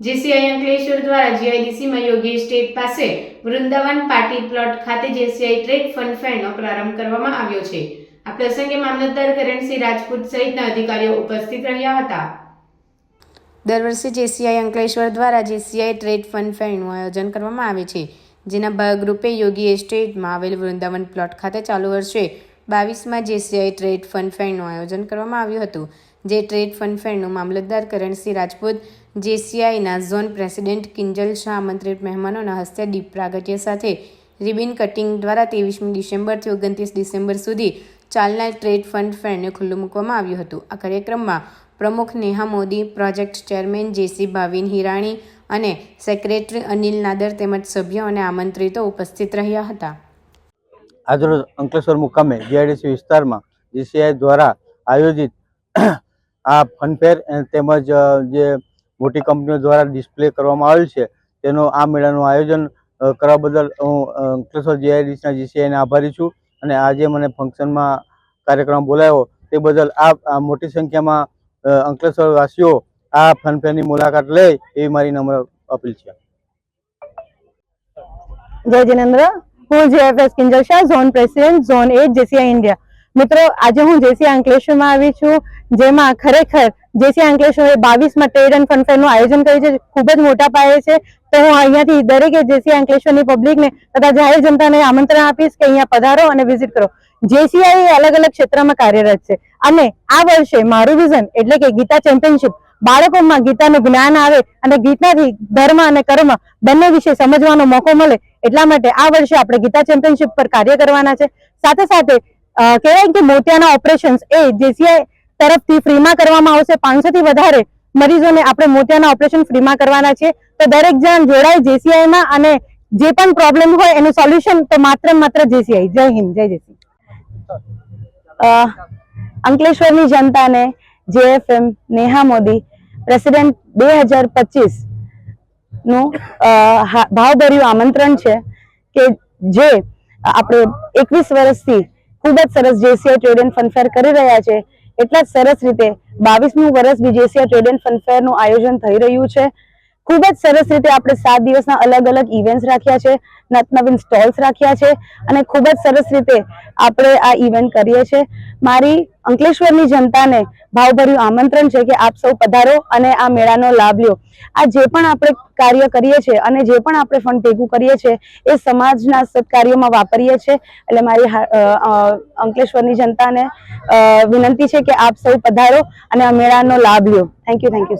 JCI Ankleshwar દ્વારા જીઆઈડીસીમાં યોગી state પાસે વૃંદાવન પાટી પ્લોટ ખાતે જેસીઆઈ ટ્રેડ ફંડ ફેરનો પ્રારંભ કરવામાં આવ્યો છે. આ પ્રસંગે મામલતદાર કરણસિંહ રાજપૂત સહિતના અધિકારીઓ ઉપસ્થિત રહ્યા હતા. દર વર્ષે જેસીઆઈ અંકલેશ્વર દ્વારા જેસીઆઈ ટ્રેડ ફંડ ફેરનું આયોજન કરવામાં આવે છે. જેના ભાગરૂપે યોગી એસ્ટેટમાં આવેલ વૃંદાવન પ્લોટ ખાતે ચાલુ વર્ષે બાવીસમાં જેસીઆઈ ટ્રેડ ફંડ ફેરનું આયોજન કરવામાં આવ્યું હતું. જે ટ્રેડ ફંડ ફેરનું મામલતદાર કરણસિંહ રાજપૂત, જેસીઆઈના ઝોન પ્રેસિડેન્ટ કિંજલ શાહ આમંત્રિત મહેમાનોના હસ્તે દીપ પ્રાગટ્ય સાથે રિબિન કટિંગ દ્વારા ત્રેવીસમી ડિસેમ્બરથી ઓગણત્રીસ ડિસેમ્બર સુધી ચાલનાર ટ્રેડ ફંડ ફેરને ખુલ્લું મૂકવામાં આવ્યું હતું. આ કાર્યક્રમમાં પ્રમુખ Neha Modi, project chairman JC Bhavin Hirani અને સેક્રેટરી અનિલ નાદર તેમજ સભ્યો અને આમંત્રિતો ઉપસ્થિત રહ્યા હતા. આજરોજ અંકલેશ્વર મુકામે જીઆઈડીસી વિસ્તારમાં જીસીઆઈ દ્વારા આયોજિત આ ફનફેર તેમજ જે મોટી કંપનીઓ દ્વારા ડિસ્પ્લે કરવામાં આવેલ છે, તેનો આ મેળાનું આયોજન કરવા બદલ હું અંકલેશ્વર જીઆઈડીસીના જીસીઆઈને આભારી છું અને આજે મને ફંક્શનમાં કાર્યક્રમ બોલાવ્યો, તે બદલ આ મોટી સંખ્યામાં અંકલેશ્વર વાસીઓ આ ફનફેરની મુલાકાત લે એવી મારી નમ્ર અપીલ છે. જય જિનેન્દ્ર, હું JFS Kinjal Shah zone president zone at JCI India મિત્રો, આજે હું જેસી અંકલેશ્વરમાં આવી છું, જેમાં ખરેખર જેસી અંકલેશ્વરે બાવીસમાં ટ્રેડ એન્ડ ફન ફેરનું આયોજન કર્યું છે ખૂબ જ મોટા પાયે છે. તો હું અહીંયાથી દરેકે જેસી અંકલેશ્વરની પબ્લિકને તથા જાહેર જનતાને આમંત્રણ આપીશ કે અહીંયા પધારો અને વિઝિટ કરો. જેસીઆઈ અલગ અલગ ક્ષેત્રમાં કાર્યરત છે. અને આ વર્ષે મારું વિઝન એટલે કે ગીતા ચેમ્પિયનશિપ બાળકોમાં ગીતાનું જ્ઞાન આવે અને ગીતાથી ધર્મ અને કર્મ બંને વિશે સમજવાનો મોકો મળે એટલા માટે આ વર્ષે આપણે ગીતા ચેમ્પિયનશિપ પર કાર્ય કરવાના છે. સાથે સાથે કહેવાય કે મોતિયાના ઓપરેશન્સ એ જેસીઆઈ તરફથી ફ્રીમાં કરવામાં આવશે, પાંચસો થી વધારે મરીઝોને આપણે મોતિયાના ઓપરેશન ફ્રીમાં કરવાના છે. તો દરેક જણ જોડાય, જેસીઆઈમાં અને જે પણ પ્રોબ્લેમ હોય એનું સોલ્યુશન તો માત્ર માત્ર જેસીઆઈ. જય હિન્દ, જય જેસી અંકલેશ્વરની જનતાને, જેએફએમ નેહા મોદી, પ્રેસિડેન્ટ બે હજાર પચીસનું હા- ભાવભર્યું આમંત્રણ છે કે જે આપણે એકવીસ વર્ષથી ખૂબ જ સરસ જેસીઆઈ ટ્રેડ એન્ડ ફનફેર કરી રહ્યા છે. એટલા જ સરસ રીતે બાવીસમું વર્ષ બી જેસીઆઈ ટ્રેડ એન્ડ ફનફેરનું આયોજન થઈ રહ્યું છે. ખૂબ જ સરસ રીતે આપણે સાત દિવસના અલગ અલગ ઇવેન્ટ્સ રાખ્યા છે નવનવીન સ્ટોલ્સ રાખ્યા છે અને ખૂબ જ સરસ રીતે આપણે આ ઇવેન્ટ કરીએ છીએ. મારી અંકલેશ્વરની જનતાને ભાવભર્યું આમંત્રણ છે કે આપ સૌ પધારો અને આ મેળાનો લાભ લ્યો. આ જે પણ આપણે કાર્ય કરીએ છીએ અને જે પણ આપણે ફંડ ભેગું કરીએ છીએ, એ સમાજના સત્કાર્યોમાં વાપરીએ છીએ. એટલે મારી અંકલેશ્વરની જનતાને વિનંતી છે કે આપ સૌ પધારો અને આ મેળાનો લાભ લ્યો. Thank you thank you